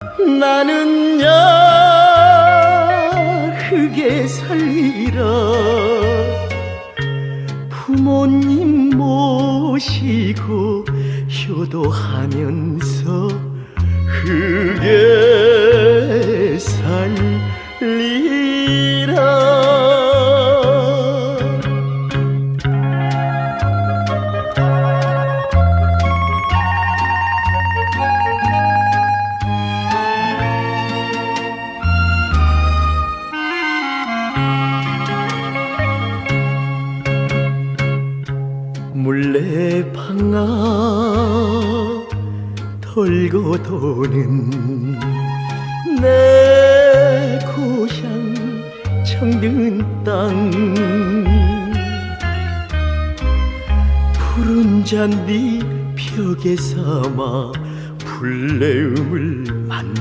나는 야흙에 살리라 부모님 모시고 효도하면서 흙 물레방아 돌고 도는 내 고향 정든 땅. 푸른 잔디 벽에 삼아 불내음을 만